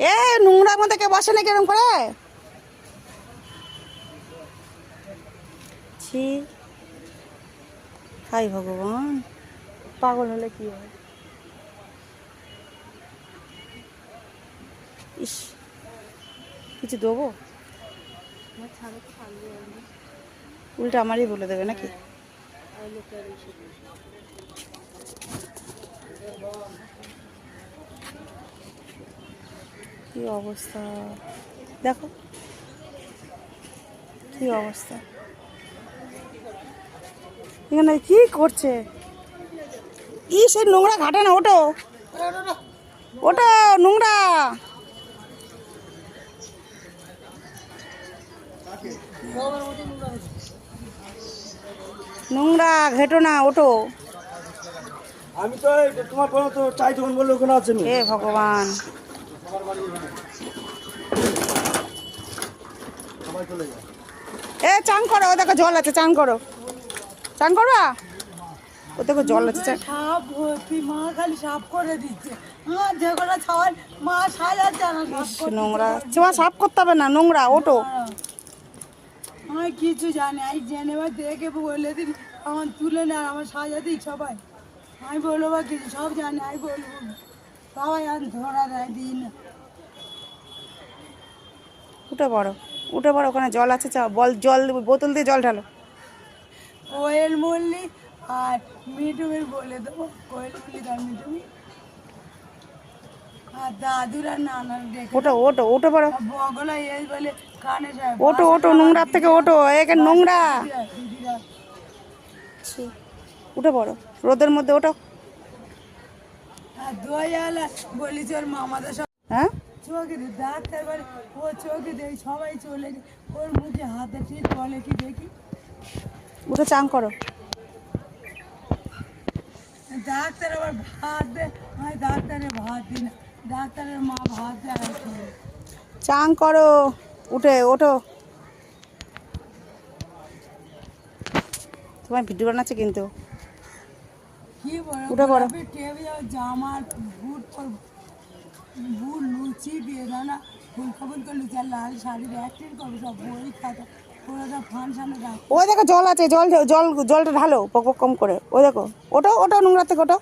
এ নোংরার মধ্যে কে বসে না কিরম করে? ছি। হাই ভগবান। পাগল হলে কি হয় ইস কিছু দেবো? উল্টা আমারই বলে দেবে নাকি? কি অবস্থা? দেখো। কি অবস্থা? এখানে কি করছে? ই সেই নোংরা ঘাটে না ওটো ওটো নোংরা। নোংরা, ঘেটো না ওটো আমি তো তোমার কোনো তো চাই তখন বললে ওখানে আছে। হে ভগবান। সবাই চলে যায় এ চান করো ও দেখো জল আছে চান করো। চান করবা? ও দেখো জল আছে চান সাপ ভর্তি মা খালি সাপ করে দিচ্ছে মা যেগুলো খাওয়ার মা সাজাচ্ছে না নোংরা। তোমার করতে হবে না নোংরা ওটো আমি কিছু জানি আমি জেনে দেখে বলে দিন আমার তুলে নেয় আমার সাজাতেই সবাই। আমি বলব বা কিছু সব জানি আমি বলব। সবাই আর ধরা দেয় দিই না উঠে পড়ো উঠে পড়ো ওখানে জল আছে চা বল জল বোতল দিয়ে জল ঢালো। কোয়েল মল্লিক আর মিটুমির বলে দেবো কোয়েল মল্লিক আর মিটুমি আর দাদুর আর নানার ডেকে ওটো ওটো উঠে পড়ো। বগলা এই বলে কানে যায় ওটো ওটো নোংরার থেকে ওটো এখানে নোংরা। ছি, উঠে পড়ো রোদের মধ্যে সব হ্যাঁ? চোখে ডাক্তার বাড়ি ও চোখে দেয় সবাই চলে ওর মুখে হাতে ঠিক বলে কি দেখি? উঠে চান করো। ডাক্তার আবার ভাত আমি ডাক্তারের ভাত দিই না। ডাক্তারের মা ভাত দেয় চান করো। উঠে ওঠো। তোমার ভিডিও বানাচ্ছে কিন্তু। কি বলো উঠে পড়ো। গোলাপি টেবিল আর বুট বুট লুচি বেদানা ফুলকা ফুলকা লুচি আর লাল করব সব বই খাতা ওই দেখো জল আছে জল জল জলটা ঢালো পক কম করে ওই দেখো ওটা ওটা নোংরা থেকে ওটা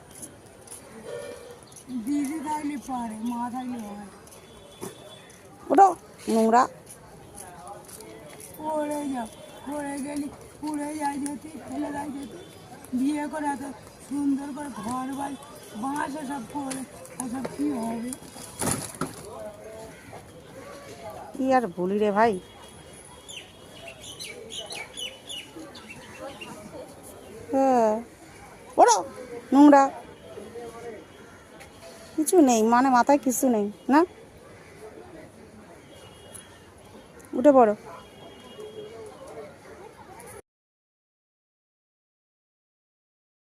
দিদি থাকলে পারে মা থাকলে ওটো নোংরা পড়ে যা পড়ে গেলি পুড়ে যাই যেতে ফেলে যাই যেতে বিয়ে করে সুন্দর করে ঘর বাড়ি, বাঁশে সব পড়ে সব কী হবে? কি আর বলি রে ভাই? হ্যাঁ নোংরা। কিছু নেই মানে মাথায় কিছু নেই, না? উঠে পড়ো।